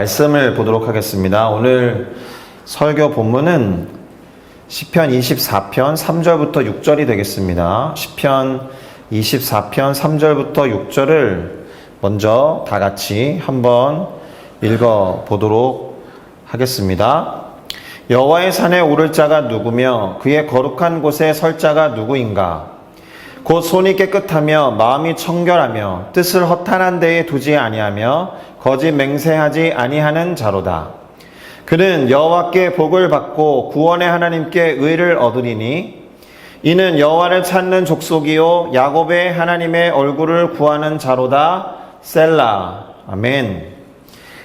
말씀을 보도록 하겠습니다. 오늘 설교 본문은 시편 24편 3절부터 6절이 되겠습니다. 시편 24편 3절부터 6절을 먼저 다 같이 한번 읽어 보도록 하겠습니다. 여호와의 산에 오를 자가 누구며 그의 거룩한 곳에 설 자가 누구인가? 곧 손이 깨끗하며 마음이 청결하며 뜻을 허탄한 데에 두지 아니하며 거짓 맹세하지 아니하는 자로다. 그는 여호와께 복을 받고 구원의 하나님께 의를 얻으리니 이는 여호와를 찾는 족속이요 야곱의 하나님의 얼굴을 구하는 자로다. 셀라. 아멘.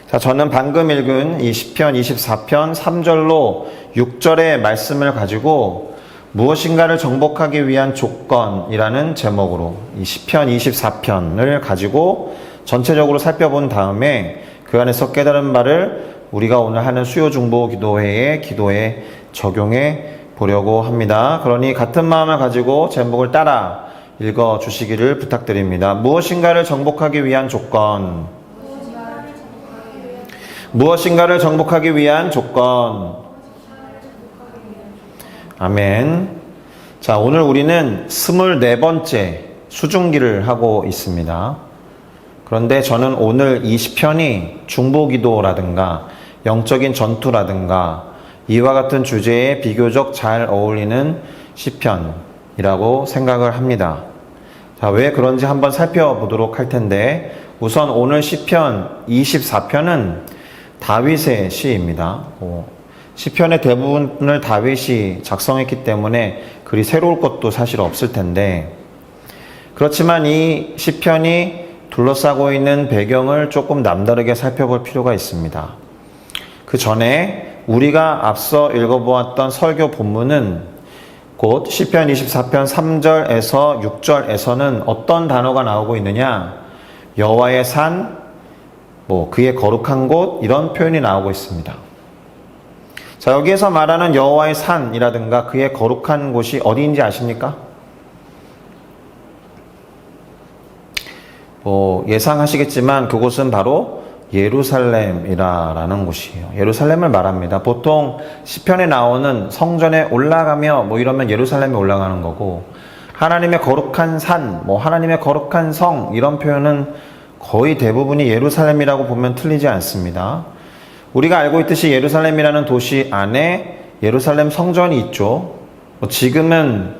자, 저는 방금 읽은 이 시편 24편 3절로 6절의 말씀을 가지고 무엇인가를 정복하기 위한 조건이라는 제목으로 이 시편 24편을 가지고 전체적으로 살펴본 다음에 그 안에서 깨달은 바를 우리가 오늘 하는 수요 중보 기도회의 기도에 적용해 보려고 합니다. 그러니 같은 마음을 가지고 제목을 따라 읽어 주시기를 부탁드립니다. 무엇인가를 정복하기 위한 조건. 무엇인가를 정복하기 위한 조건. 아멘. 자, 오늘 우리는 24번째 수중기를 하고 있습니다. 그런데 저는 오늘 이 시편이 중보 기도라든가 영적인 전투라든가 이와 같은 주제에 비교적 잘 어울리는 시편이라고 생각을 합니다. 자, 왜 그런지 한번 살펴보도록 할 텐데 우선 오늘 시편 24편은 다윗의 시입니다. 뭐, 시편의 대부분을 다윗이 작성했기 때문에 그리 새로울 것도 사실 없을 텐데 그렇지만 이 시편이 둘러싸고 있는 배경을 조금 남다르게 살펴볼 필요가 있습니다. 그 전에 우리가 앞서 읽어보았던 설교 본문은 곧 시편 24편 3절에서 6절에서는 어떤 단어가 나오고 있느냐? 여호와의 산, 뭐 그의 거룩한 곳 이런 표현이 나오고 있습니다. 자, 여기에서 말하는 여호와의 산이라든가 그의 거룩한 곳이 어디인지 아십니까? 뭐 예상하시겠지만 그곳은 바로 예루살렘이라는 곳이에요. 예루살렘을 말합니다. 보통 시편에 나오는 성전에 올라가며 뭐 이러면 예루살렘에 올라가는 거고 하나님의 거룩한 산, 뭐 하나님의 거룩한 성 이런 표현은 거의 대부분이 예루살렘이라고 보면 틀리지 않습니다. 우리가 알고 있듯이 예루살렘이라는 도시 안에 예루살렘 성전이 있죠. 뭐 지금은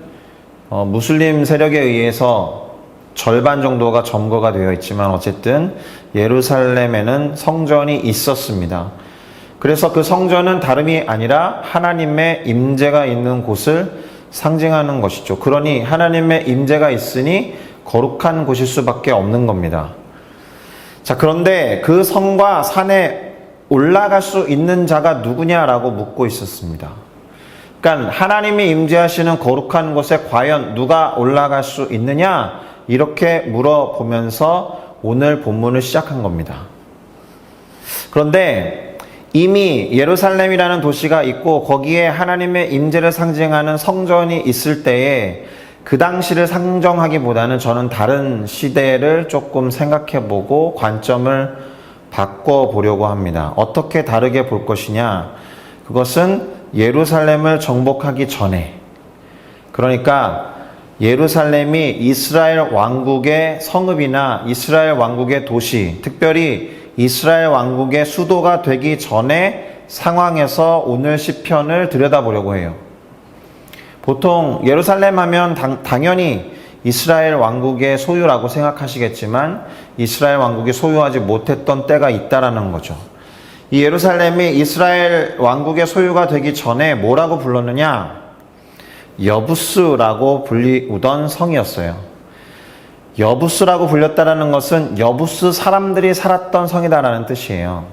어, 무슬림 세력에 의해서 절반 정도가 점거가 되어 있지만 어쨌든 예루살렘에는 성전이 있었습니다. 그래서 그 성전은 다름이 아니라 하나님의 임재가 있는 곳을 상징하는 것이죠. 그러니 하나님의 임재가 있으니 거룩한 곳일 수밖에 없는 겁니다. 자, 그런데 그 성과 산에 올라갈 수 있는 자가 누구냐라고 묻고 있었습니다. 그러니까 하나님이 임재하시는 거룩한 곳에 과연 누가 올라갈 수 있느냐? 이렇게 물어보면서 오늘 본문을 시작한 겁니다. 그런데 이미 예루살렘이라는 도시가 있고 거기에 하나님의 임재를 상징하는 성전이 있을 때에 그 당시를 상정하기보다는 저는 다른 시대를 조금 생각해 보고 관점을 바꿔 보려고 합니다. 어떻게 다르게 볼 것이냐? 그것은 예루살렘을 정복하기 전에 그러니까 예루살렘이 이스라엘 왕국의 성읍이나 이스라엘 왕국의 도시, 특별히 이스라엘 왕국의 수도가 되기 전에 상황에서 오늘 시편을 들여다보려고 해요. 보통 예루살렘 하면 당, 당연히 이스라엘 왕국의 소유라고 생각하시겠지만 이스라엘 왕국이 소유하지 못했던 때가 있다라는 거죠. 이 예루살렘이 이스라엘 왕국의 소유가 되기 전에 뭐라고 불렀느냐? 여부스라고 불리우던 성이었어요. 여부스라고 불렸다라는 것은 여부스 사람들이 살았던 성이다라는 뜻이에요.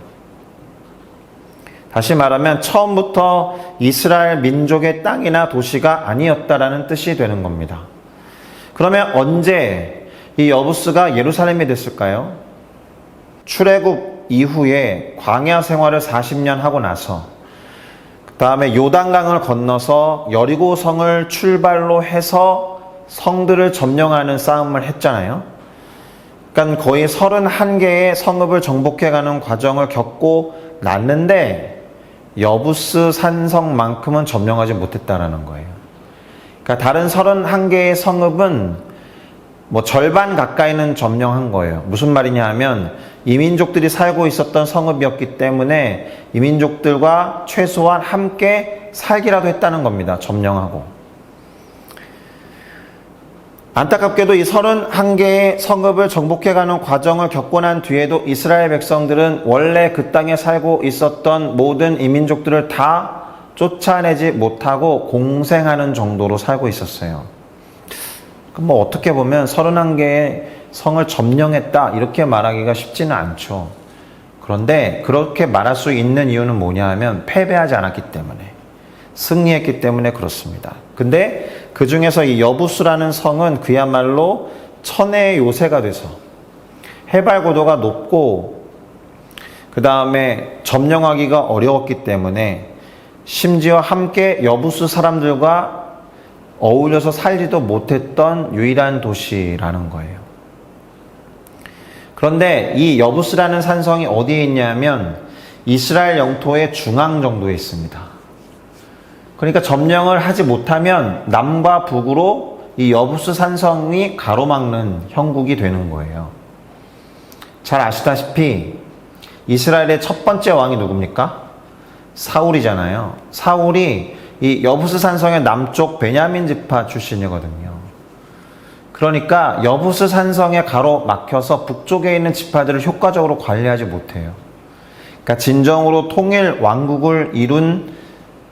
다시 말하면 처음부터 이스라엘 민족의 땅이나 도시가 아니었다라는 뜻이 되는 겁니다. 그러면 언제 이 여부스가 예루살렘이 됐을까요? 출애굽 이후에 광야 생활을 40년 하고 나서 그 다음에 요단강을 건너서 여리고 성을 출발로 해서 성들을 점령하는 싸움을 했잖아요. 그러니까 거의 31개의 성읍을 정복해가는 과정을 겪고 났는데 여부스 산성만큼은 점령하지 못했다라는 거예요. 그러니까 다른 31개의 성읍은 뭐 절반 가까이는 점령한 거예요. 무슨 말이냐 하면 이민족들이 살고 있었던 성읍이었기 때문에 이민족들과 최소한 함께 살기라도 했다는 겁니다. 점령하고. 안타깝게도 이 31개의 성읍을 정복해가는 과정을 겪고 난 뒤에도 이스라엘 백성들은 원래 그 땅에 살고 있었던 모든 이민족들을 다 쫓아내지 못하고 공생하는 정도로 살고 있었어요. 뭐 어떻게 보면 31개의 성을 점령했다 이렇게 말하기가 쉽지는 않죠. 그런데 그렇게 말할 수 있는 이유는 뭐냐 하면 패배하지 않았기 때문에 승리했기 때문에 그렇습니다. 근데 그 중에서 이 여부스라는 성은 그야말로 천혜의 요새가 돼서 해발 고도가 높고 그 다음에 점령하기가 어려웠기 때문에 심지어 함께 여부스 사람들과 어울려서 살지도 못했던 유일한 도시라는 거예요. 그런데 이 여부스라는 산성이 어디에 있냐면 이스라엘 영토의 중앙 정도에 있습니다. 그러니까 점령을 하지 못하면 남과 북으로 이 여부스 산성이 가로막는 형국이 되는 거예요. 잘 아시다시피 이스라엘의 첫 번째 왕이 누굽니까? 사울이잖아요. 사울이 이 여부스 산성의 남쪽 베냐민 지파 출신이거든요. 그러니까 여부스 산성에 가로 막혀서 북쪽에 있는 지파들을 효과적으로 관리하지 못해요. 그러니까 진정으로 통일 왕국을 이룬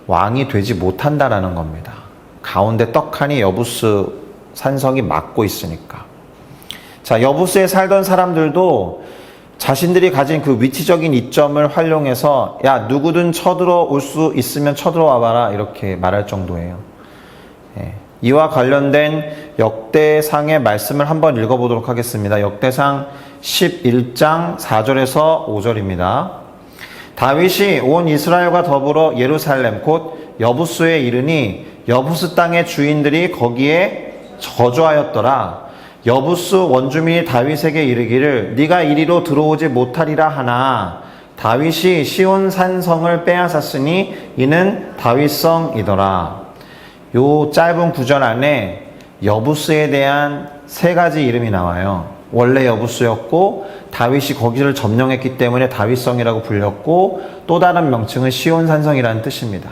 왕이 되지 못한다라는 겁니다. 가운데 떡하니 여부스 산성이 막고 있으니까. 자, 여부스에 살던 사람들도 자신들이 가진 그 위치적인 이점을 활용해서 야 누구든 쳐들어 올 수 있으면 쳐들어와 봐라 이렇게 말할 정도예요. 예. 이와 관련된 역대상의 말씀을 한번 읽어보도록 하겠습니다. 역대상 11장 4절에서 5절입니다. 다윗이 온 이스라엘과 더불어 예루살렘 곧 여부스에 이르니 여부스 땅의 주인들이 거기에 저주하였더라. 여부스 원주민이 다윗에게 이르기를 네가 이리로 들어오지 못하리라 하나 다윗이 시온 산성을 빼앗았으니 이는 다윗성이더라. 요 짧은 구절 안에 여부스에 대한 세 가지 이름이 나와요. 원래 여부스였고 다윗이 거기를 점령했기 때문에 다윗성이라고 불렸고 또 다른 명칭은 시온 산성이라는 뜻입니다.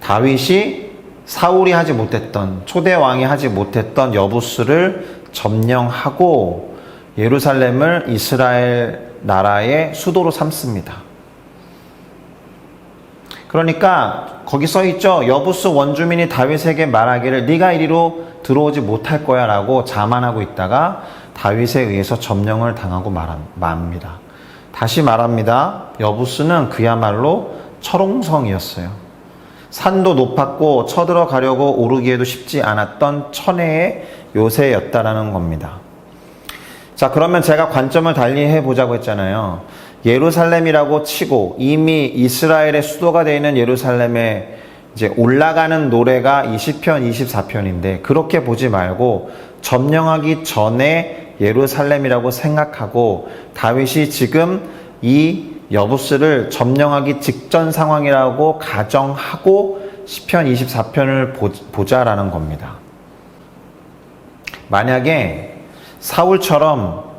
다윗이 사울이 하지 못했던 초대 왕이 하지 못했던 여부스를 점령하고 예루살렘을 이스라엘 나라의 수도로 삼습니다. 그러니까 거기 써 있죠. 여부스 원주민이 다윗에게 말하기를 네가 이리로 들어오지 못할 거야라고 자만하고 있다가 다윗에 의해서 점령을 당하고 말합니다. 다시 말합니다. 여부스는 그야말로 철옹성이었어요. 산도 높았고 쳐들어가려고 오르기에도 쉽지 않았던 천혜의 요새였다라는 겁니다. 자, 그러면 제가 관점을 달리 해보자고 했잖아요. 예루살렘이라고 치고 이미 이스라엘의 수도가 되어 있는 예루살렘에 이제 올라가는 노래가 20편, 24편인데 그렇게 보지 말고 점령하기 전에 예루살렘이라고 생각하고 다윗이 지금 이 여부스를 점령하기 직전 상황이라고 가정하고 시편 24편을 보자라는 겁니다. 만약에 사울처럼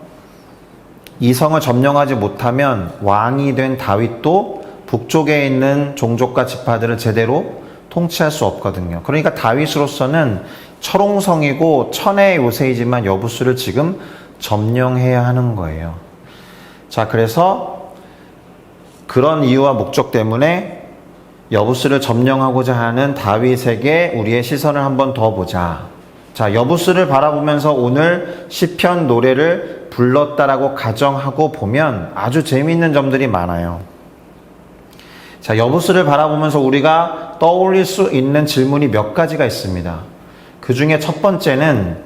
이 성을 점령하지 못하면 왕이 된 다윗도 북쪽에 있는 종족과 지파들을 제대로 통치할 수 없거든요. 그러니까 다윗으로서는 철옹성이고 천의 요새이지만 여부수를 지금 점령해야 하는 거예요. 자, 그래서 그런 이유와 목적 때문에 여부스를 점령하고자 하는 다윗에게 우리의 시선을 한번 더 보자. 자, 여부스를 바라보면서 오늘 시편 노래를 불렀다라고 가정하고 보면 아주 재미있는 점들이 많아요. 자, 여부스를 바라보면서 우리가 떠올릴 수 있는 질문이 몇 가지가 있습니다. 그 중에 첫 번째는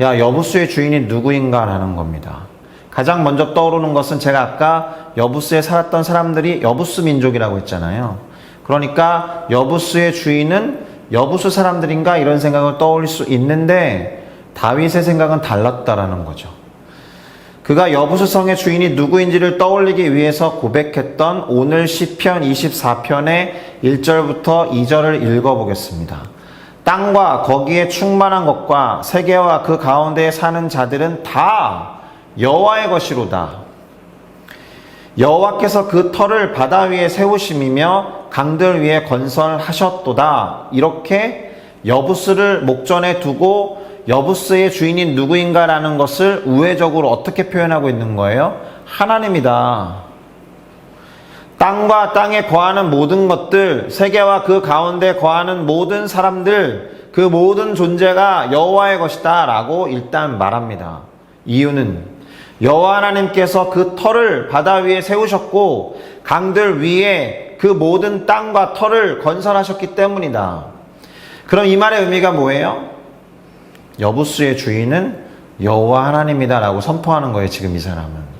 야, 여부스의 주인이 누구인가라는 겁니다. 가장 먼저 떠오르는 것은 제가 아까 여부스에 살았던 사람들이 여부스 민족이라고 했잖아요. 그러니까 여부스의 주인은 여부스 사람들인가 이런 생각을 떠올릴 수 있는데 다윗의 생각은 달랐다라는 거죠. 그가 여부수성의 주인이 누구인지를 떠올리기 위해서 고백했던 오늘 시편 24편의 1절부터 2절을 읽어보겠습니다. 땅과 거기에 충만한 것과 세계와 그 가운데에 사는 자들은 다 여호와의 것이로다. 여호와께서 그 터를 바다 위에 세우심이며 강들 위에 건설하셨도다. 이렇게 여부스를 목전에 두고 여부스의 주인이 누구인가라는 것을 우회적으로 어떻게 표현하고 있는 거예요? 하나님이다. 땅과 땅에 거하는 모든 것들, 세계와 그 가운데 거하는 모든 사람들, 그 모든 존재가 여호와의 것이다라고 일단 말합니다. 이유는 여호와 하나님께서 그 터를 바다 위에 세우셨고 강들 위에 그 모든 땅과 터를 건설하셨기 때문이다. 그럼 이 말의 의미가 뭐예요? 여부수의 주인은 여호와 하나님이다라고 선포하는 거예요. 지금 이 사람은.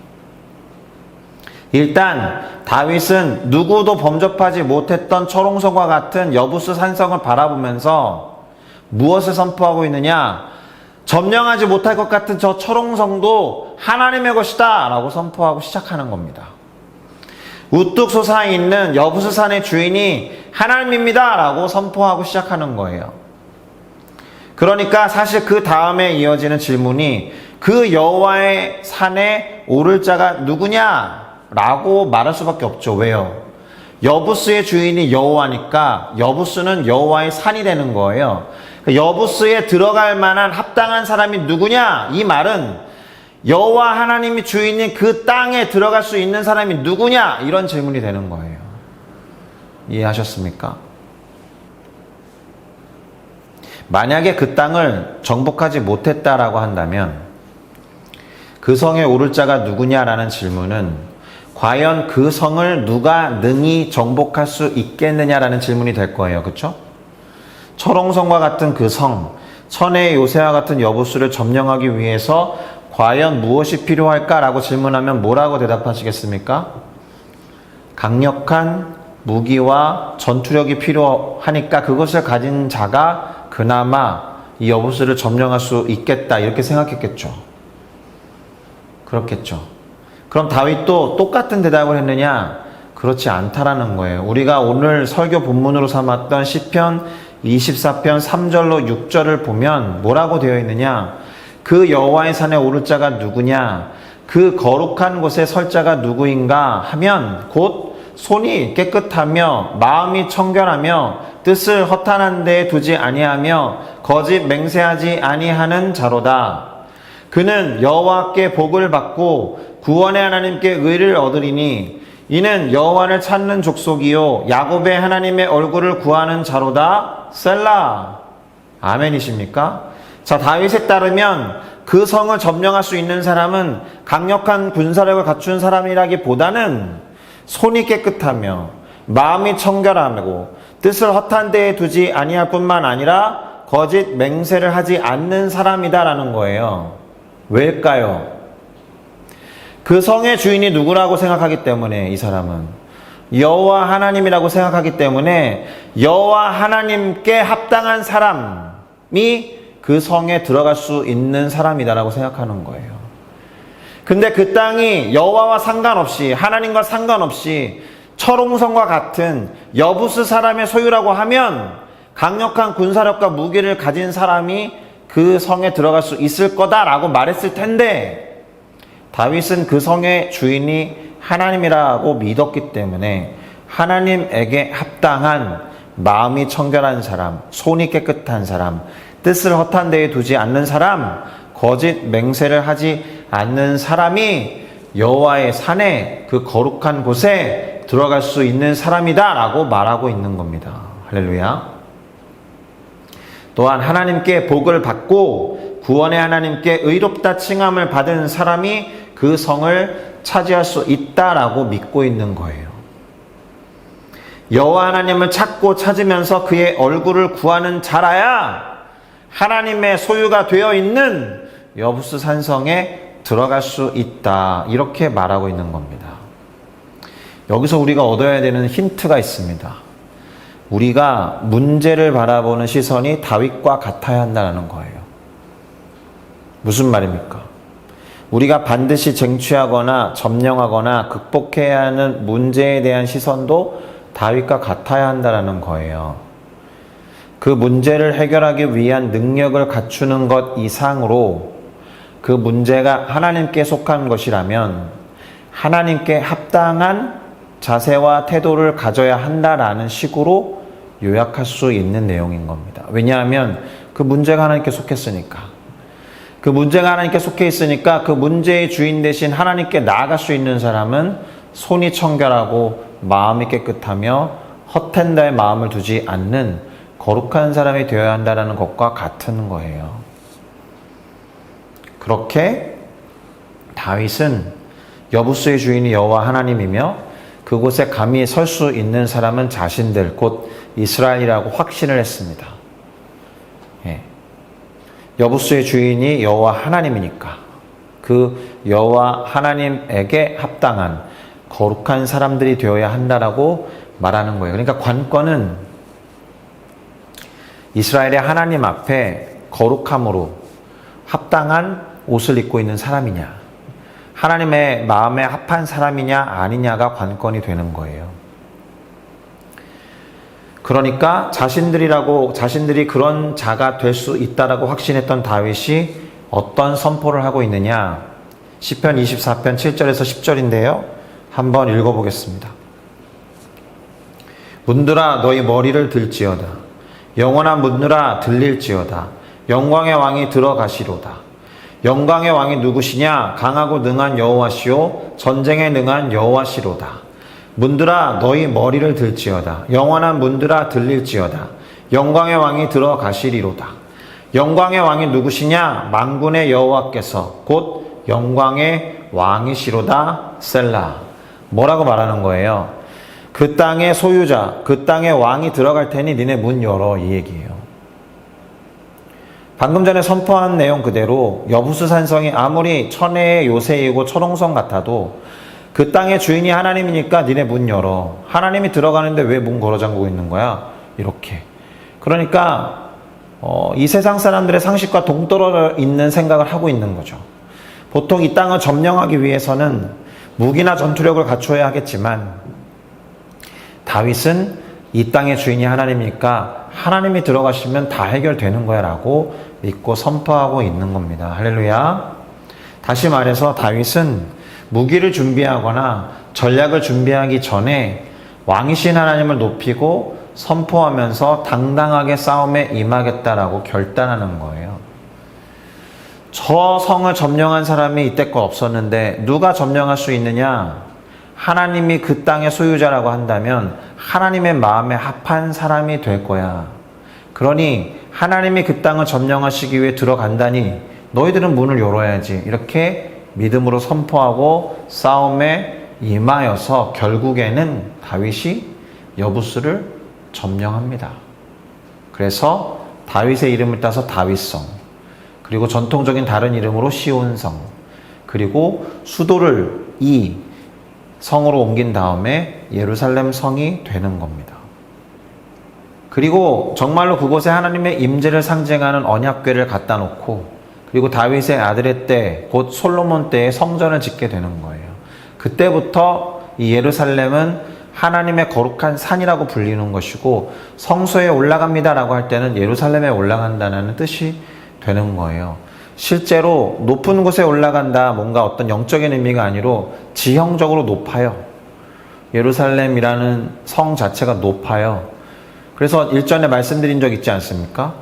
일단 다윗은 누구도 범접하지 못했던 철옹성과 같은 여부스 산성을 바라보면서 무엇을 선포하고 있느냐? 점령하지 못할 것 같은 저 철옹성도 하나님의 것이다 라고 선포하고 시작하는 겁니다. 우뚝 솟아 있는 여부스 산의 주인이 하나님입니다 라고 선포하고 시작하는 거예요. 그러니까 사실 그 다음에 이어지는 질문이 그 여호와의 산에 오를 자가 누구냐? 라고 말할 수밖에 없죠. 왜요? 여부스의 주인이 여호와니까 여부스는 여호와의 산이 되는 거예요. 여부스에 들어갈 만한 합당한 사람이 누구냐? 이 말은 여호와 하나님이 주인인 그 땅에 들어갈 수 있는 사람이 누구냐? 이런 질문이 되는 거예요. 이해하셨습니까? 만약에 그 땅을 정복하지 못했다라고 한다면 그 성에 오를 자가 누구냐라는 질문은 과연 그 성을 누가 능히 정복할 수 있겠느냐라는 질문이 될 거예요. 그렇죠? 철옹성과 같은 그 성, 천의 요새와 같은 여부수를 점령하기 위해서 과연 무엇이 필요할까라고 질문하면 뭐라고 대답하시겠습니까? 강력한 무기와 전투력이 필요하니까 그것을 가진 자가 그나마 이 여부수를 점령할 수 있겠다 이렇게 생각했겠죠. 그렇겠죠. 그럼 다윗도 똑같은 대답을 했느냐? 그렇지 않다라는 거예요. 우리가 오늘 설교 본문으로 삼았던 시편 24편 3절로 6절을 보면 뭐라고 되어 있느냐? 그 여호와의 산에 오를 자가 누구냐? 그 거룩한 곳에 설 자가 누구인가 하면 곧 손이 깨끗하며 마음이 청결하며 뜻을 허탄한 데에 두지 아니하며 거짓 맹세하지 아니하는 자로다. 그는 여호와께 복을 받고 구원의 하나님께 의를 얻으리니 이는 여호와를 찾는 족속이요 야곱의 하나님의 얼굴을 구하는 자로다. 셀라. 아멘이십니까? 자, 다윗에 따르면 그 성을 점령할 수 있는 사람은 강력한 군사력을 갖춘 사람이라기보다는 손이 깨끗하며 마음이 청결하고 뜻을 허탄 데에 두지 아니할 뿐만 아니라 거짓 맹세를 하지 않는 사람이다라는 거예요. 왜일까요? 그 성의 주인이 누구라고 생각하기 때문에 이 사람은 여호와 하나님이라고 생각하기 때문에 여호와 하나님께 합당한 사람이 그 성에 들어갈 수 있는 사람이다라고 생각하는 거예요. 근데 그 땅이 여호와와 상관없이 하나님과 상관없이 철옹성과 같은 여부스 사람의 소유라고 하면 강력한 군사력과 무기를 가진 사람이 그 성에 들어갈 수 있을 거다라고 말했을 텐데 다윗은 그 성의 주인이 하나님이라고 믿었기 때문에 하나님에게 합당한 마음이 청결한 사람, 손이 깨끗한 사람, 뜻을 허탄 데에 두지 않는 사람, 거짓 맹세를 하지 않는 사람이 여호와의 산에 그 거룩한 곳에 들어갈 수 있는 사람이다라고 말하고 있는 겁니다. 할렐루야. 또한 하나님께 복을 받고 구원의 하나님께 의롭다 칭함을 받은 사람이 그 성을 차지할 수 있다라고 믿고 있는 거예요. 여호와 하나님을 찾고 찾으면서 그의 얼굴을 구하는 자라야 하나님의 소유가 되어 있는 여부스 산성에 들어갈 수 있다. 이렇게 말하고 있는 겁니다. 여기서 우리가 얻어야 되는 힌트가 있습니다. 우리가 문제를 바라보는 시선이 다윗과 같아야 한다는 거예요. 무슨 말입니까? 우리가 반드시 쟁취하거나 점령하거나 극복해야 하는 문제에 대한 시선도 다윗과 같아야 한다라는 거예요. 그 문제를 해결하기 위한 능력을 갖추는 것 이상으로 그 문제가 하나님께 속한 것이라면 하나님께 합당한 자세와 태도를 가져야 한다라는 식으로 요약할 수 있는 내용인 겁니다. 왜냐하면 그 문제가 하나님께 속했으니까. 그 문제가 하나님께 속해 있으니까 그 문제의 주인 대신 하나님께 나아갈 수 있는 사람은 손이 청결하고 마음이 깨끗하며 헛된다의 마음을 두지 않는 거룩한 사람이 되어야 한다는 것과 같은 거예요. 그렇게 다윗은 여부스의 주인이 여호와 하나님이며 그곳에 감히 설 수 있는 사람은 자신들 곧 이스라엘이라고 확신을 했습니다. 예. 여부스의 주인이 여호와 하나님이니까 그 여호와 하나님에게 합당한 거룩한 사람들이 되어야 한다라고 말하는 거예요. 그러니까 관건은 이스라엘의 하나님 앞에 거룩함으로 합당한 옷을 입고 있는 사람이냐, 하나님의 마음에 합한 사람이냐 아니냐가 관건이 되는 거예요. 그러니까 자신들이라고 자신들이 그런 자가 될 수 있다라고 확신했던 다윗이 어떤 선포를 하고 있느냐? 시편 24편 7절에서 10절인데요. 한번 읽어 보겠습니다. 문들아 너희 머리를 들지어다. 영원한 문들아 들릴지어다. 영광의 왕이 들어가시로다. 영광의 왕이 누구시냐? 강하고 능한 여호와시오 전쟁에 능한 여호와시로다. 문들아 너희 머리를 들지어다. 영원한 문들아 들릴지어다. 영광의 왕이 들어가시리로다. 영광의 왕이 누구시냐? 만군의 여호와께서 곧 영광의 왕이시로다. 셀라. 뭐라고 말하는 거예요? 그 땅의 소유자, 그 땅의 왕이 들어갈 테니 니네 문 열어 이 얘기예요. 방금 전에 선포한 내용 그대로 여부수 산성이 아무리 천혜의 요새이고 철옹성 같아도 그 땅의 주인이 하나님이니까 니네 문 열어. 하나님이 들어가는데 왜 문 걸어 잠그고 있는 거야? 이렇게. 그러니까 어, 이 세상 사람들의 상식과 동떨어져 있는 생각을 하고 있는 거죠. 보통 이 땅을 점령하기 위해서는 무기나 전투력을 갖춰야 하겠지만 다윗은 이 땅의 주인이 하나님이니까 하나님이 들어가시면 다 해결되는 거야 라고 믿고 선포하고 있는 겁니다. 할렐루야. 다시 말해서 다윗은 무기를 준비하거나 전략을 준비하기 전에 왕이신 하나님을 높이고 선포하면서 당당하게 싸움에 임하겠다라고 결단하는 거예요. 저 성을 점령한 사람이 이때껏 없었는데 누가 점령할 수 있느냐? 하나님이 그 땅의 소유자라고 한다면 하나님의 마음에 합한 사람이 될 거야. 그러니 하나님이 그 땅을 점령하시기 위해 들어간다니 너희들은 문을 열어야지. 이렇게 믿음으로 선포하고 싸움에 임하여서 결국에는 다윗이 여부스를 점령합니다. 그래서 다윗의 이름을 따서 다윗성, 그리고 전통적인 다른 이름으로 시온성, 그리고 수도를 이 성으로 옮긴 다음에 예루살렘 성이 되는 겁니다. 그리고 정말로 그곳에 하나님의 임재를 상징하는 언약궤를 갖다 놓고 그리고 다윗의 아들의 때, 곧 솔로몬 때에 성전을 짓게 되는 거예요. 그때부터 이 예루살렘은 하나님의 거룩한 산이라고 불리는 것이고 성소에 올라갑니다라고 할 때는 예루살렘에 올라간다는 뜻이 되는 거예요. 실제로 높은 곳에 올라간다 뭔가 어떤 영적인 의미가 아니로 지형적으로 높아요. 예루살렘이라는 성 자체가 높아요. 그래서 일전에 말씀드린 적 있지 않습니까?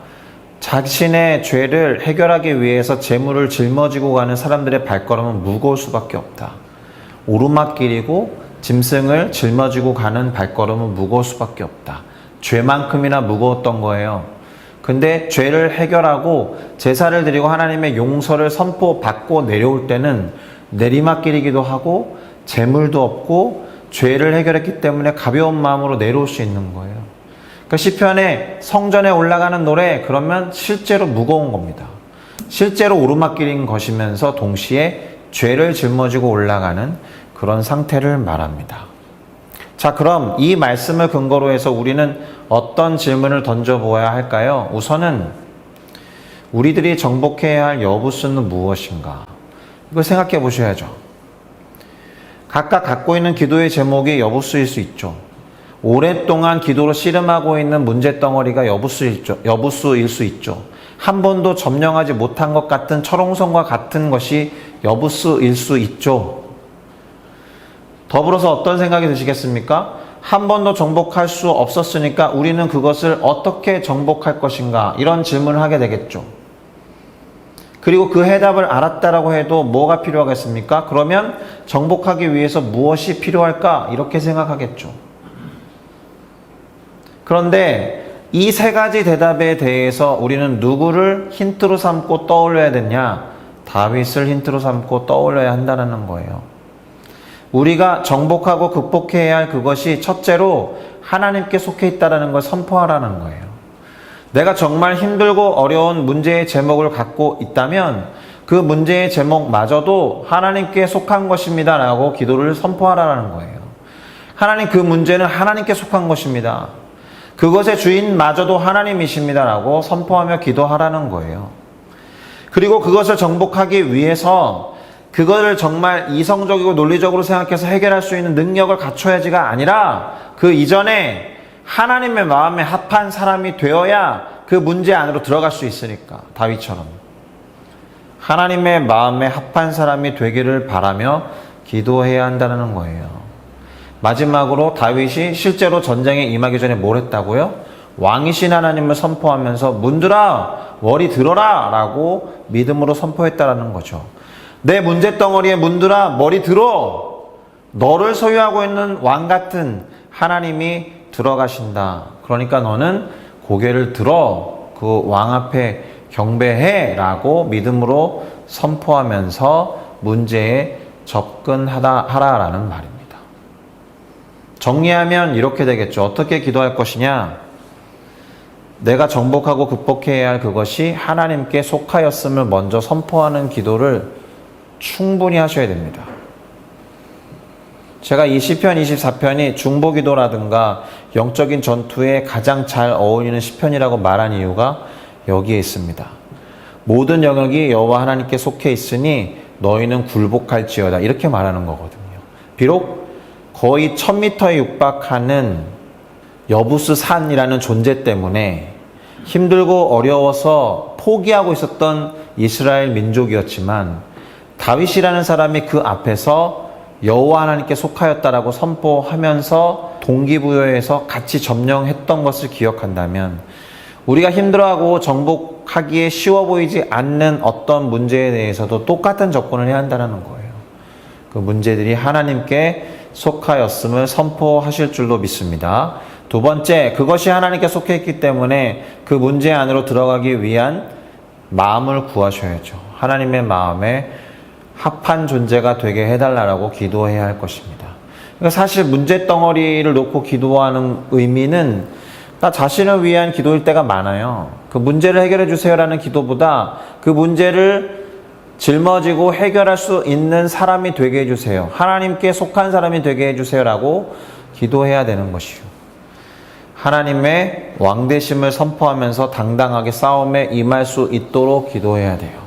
자신의 죄를 해결하기 위해서 재물을 짊어지고 가는 사람들의 발걸음은 무거울 수밖에 없다. 오르막길이고 짐승을 짊어지고 가는 발걸음은 무거울 수밖에 없다. 죄만큼이나 무거웠던 거예요. 근데 죄를 해결하고 제사를 드리고 하나님의 용서를 선포받고 내려올 때는 내리막길이기도 하고 재물도 없고 죄를 해결했기 때문에 가벼운 마음으로 내려올 수 있는 거예요. 그 시편에 성전에 올라가는 노래 그러면 실제로 무거운 겁니다. 실제로 오르막길인 것이면서 동시에 죄를 짊어지고 올라가는 그런 상태를 말합니다. 자, 그럼 이 말씀을 근거로 해서 우리는 어떤 질문을 던져보아야 할까요? 우선은 우리들이 정복해야 할 여부수는 무엇인가? 이걸 생각해 보셔야죠. 각각 갖고 있는 기도의 제목이 여부수일 수 있죠. 오랫동안 기도로 씨름하고 있는 문제 덩어리가 여부수일, 여부수일 수 있죠. 한 번도 점령하지 못한 것 같은 철옹성과 같은 것이 여부수일 수 있죠. 더불어서 어떤 생각이 드시겠습니까? 한 번도 정복할 수 없었으니까 우리는 그것을 어떻게 정복할 것인가? 이런 질문을 하게 되겠죠. 그리고 그 해답을 알았다라고 해도 뭐가 필요하겠습니까? 그러면 정복하기 위해서 무엇이 필요할까? 이렇게 생각하겠죠. 그런데 이 세 가지 대답에 대해서 우리는 누구를 힌트로 삼고 떠올려야 되냐? 다윗을 힌트로 삼고 떠올려야 한다는 거예요. 우리가 정복하고 극복해야 할 그것이 첫째로 하나님께 속해 있다라는 걸 선포하라는 거예요. 내가 정말 힘들고 어려운 문제의 제목을 갖고 있다면 그 문제의 제목마저도 하나님께 속한 것입니다라고 기도를 선포하라는 거예요. 하나님 그 문제는 하나님께 속한 것입니다. 그것의 주인마저도 하나님이십니다라고 선포하며 기도하라는 거예요. 그리고 그것을 정복하기 위해서 그거를 정말 이성적이고 논리적으로 생각해서 해결할 수 있는 능력을 갖춰야지가 아니라 그 이전에 하나님의 마음에 합한 사람이 되어야 그 문제 안으로 들어갈 수 있으니까 다윗처럼 하나님의 마음에 합한 사람이 되기를 바라며 기도해야 한다는 거예요. 마지막으로 다윗이 실제로 전쟁에 임하기 전에 뭘 했다고요? 왕이신 하나님을 선포하면서 문들아 월이 들어라 라고 믿음으로 선포했다라는 거죠. 내 문제 덩어리에 문들아 머리 들어 너를 소유하고 있는 왕 같은 하나님이 들어가신다. 그러니까 너는 고개를 들어 그 왕 앞에 경배해 라고 믿음으로 선포하면서 문제에 접근하다 하라라는 말입니다. 정리하면 이렇게 되겠죠. 어떻게 기도할 것이냐? 내가 정복하고 극복해야 할 그것이 하나님께 속하였음을 먼저 선포하는 기도를 충분히 하셔야 됩니다. 제가 이 시편 24편이 중보 기도라든가 영적인 전투에 가장 잘 어울리는 시편이라고 말한 이유가 여기에 있습니다. 모든 영역이 여호와 하나님께 속해 있으니 너희는 굴복할지어다 이렇게 말하는 거거든요. 비록 거의 1000m에 육박하는 여부스 산이라는 존재 때문에 힘들고 어려워서 포기하고 있었던 이스라엘 민족이었지만 다윗이라는 사람이 그 앞에서 여호와 하나님께 속하였다라고 선포하면서 동기부여해서 같이 점령했던 것을 기억한다면 우리가 힘들어하고 정복하기에 쉬워 보이지 않는 어떤 문제에 대해서도 똑같은 접근을 해야 한다는 거예요. 그 문제들이 하나님께 속하였음을 선포하실 줄로 믿습니다. 두 번째, 그것이 하나님께 속해 있기 때문에 그 문제 안으로 들어가기 위한 마음을 구하셔야죠. 하나님의 마음에 합한 존재가 되게 해달라고 기도해야 할 것입니다. 그러니까 사실 문제 덩어리를 놓고 기도하는 의미는 나 자신을 위한 기도일 때가 많아요. 그 문제를 해결해 주세요라는 기도보다 그 문제를 짊어지고 해결할 수 있는 사람이 되게 해주세요. 하나님께 속한 사람이 되게 해주세요라고 기도해야 되는 것이요. 하나님의 왕대심을 선포하면서 당당하게 싸움에 임할 수 있도록 기도해야 돼요.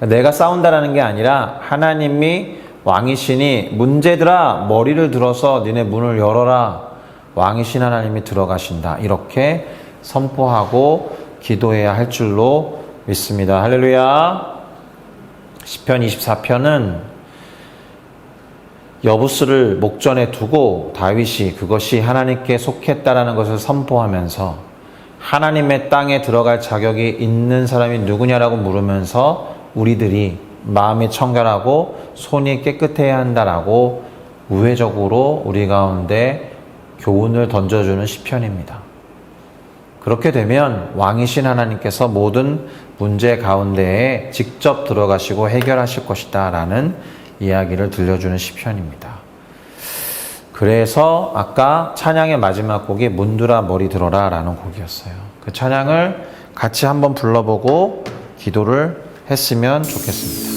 내가 싸운다라는 게 아니라 하나님이 왕이시니 문제들아 머리를 들어서 니네 문을 열어라 왕이신 하나님이 들어가신다 이렇게 선포하고 기도해야 할 줄로 믿습니다 할렐루야 시편 24편은 여부스를 목전에 두고 다윗이 그것이 하나님께 속했다라는 것을 선포하면서 하나님의 땅에 들어갈 자격이 있는 사람이 누구냐라고 물으면서 우리들이 마음이 청결하고 손이 깨끗해야 한다라고 우회적으로 우리 가운데 교훈을 던져주는 시편입니다. 그렇게 되면 왕이신 하나님께서 모든 문제 가운데에 직접 들어가시고 해결하실 것이다 라는 이야기를 들려주는 시편입니다. 그래서 아까 찬양의 마지막 곡이 문두라 머리 들어라 라는 곡이었어요. 그 찬양을 같이 한번 불러보고 기도를 했으면 좋겠습니다.